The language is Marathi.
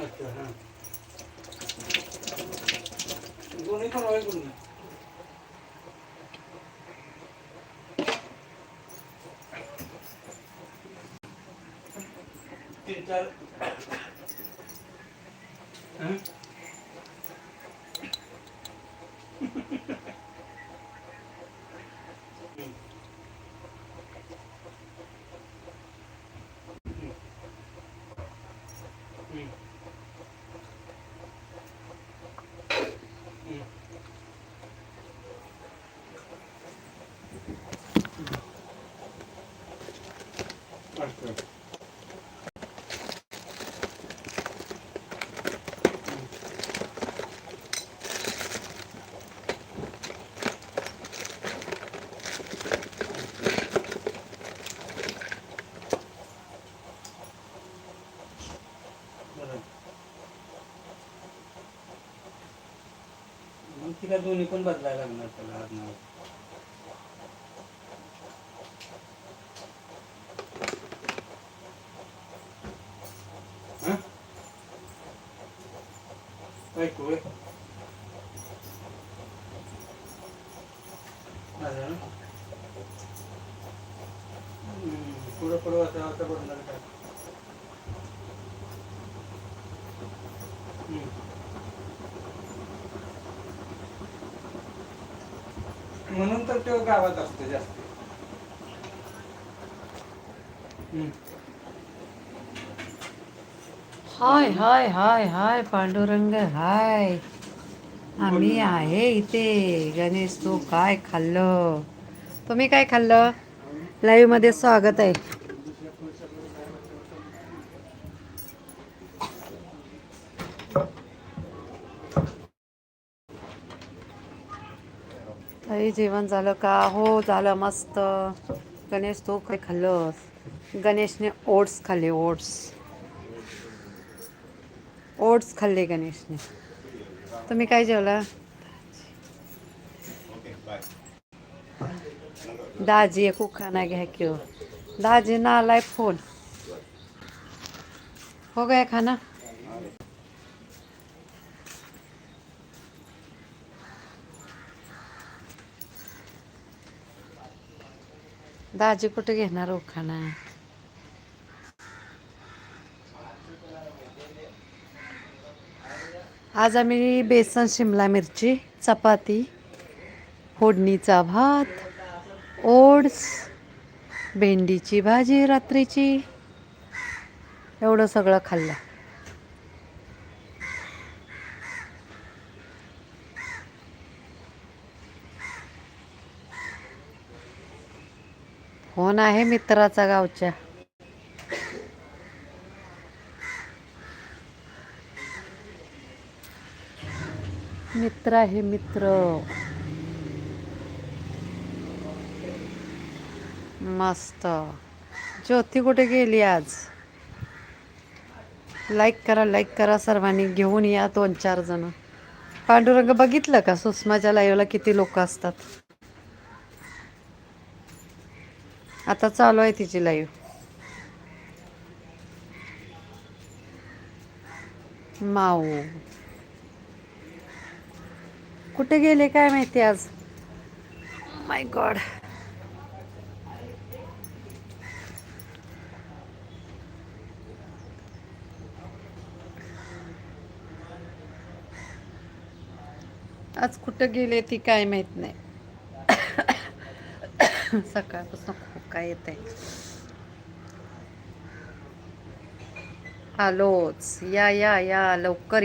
আচ্ছা হ্যাঁ গণিত নয় গণিত তিনটার হ্যাঁ Mm-hmm. तिला दोन्ही पण बदलायला लागणार त्याला ऐकू होय? पुढं पुढं वाचा वाचा बदलणार काय हम्म. म्हणून तर तो गावात असतो जास्त हम्म. हाय हाय हाय हाय पांडुरंग हाय. आम्ही आहे इथे. गणेश तू काय खाल्लं? तुम्ही काय खाल्लं? लाईव्हमध्ये स्वागत आहे. ताई जेवण झालं का? हो झालं मस्त. गणेश तू काय खाल्लंस? गणेशने ओट्स खाल्ले ओट्स. ओट्स खाल्ले गणेशने तुम्ही काय जेवला? दाजी को खाना घ्या क्यों दाजी ना आलाय फ़ोन. हो गया खाना? दाजी कुठे घेणार हो आज आम्ही बेसन शिमला मिरची चपाती फोडणीचा भात ओट्स भेंडीची भाजी रात्रीची. एवढं सगळं खाल्लं. हो फोन आहे मित्राचा गावच्या. मित्र आहे मित्र. मस्त. ज्योती कुठे गेली आज? लाईक करा लाईक करा सर्वांनी. घेऊन या दोन चार जण. पांडुरंग बघितलं का? सुषमाच्या लाईव्हला किती लोक असतात? आता चालू आहे तिची लाईव्ह माऊ. कुठे गेले काय माहिती आज? माय गॉड आज कुठं गेले ती काय माहीत नाही. सकाळपासून खोका येत आहे आलोच. या या या लवकर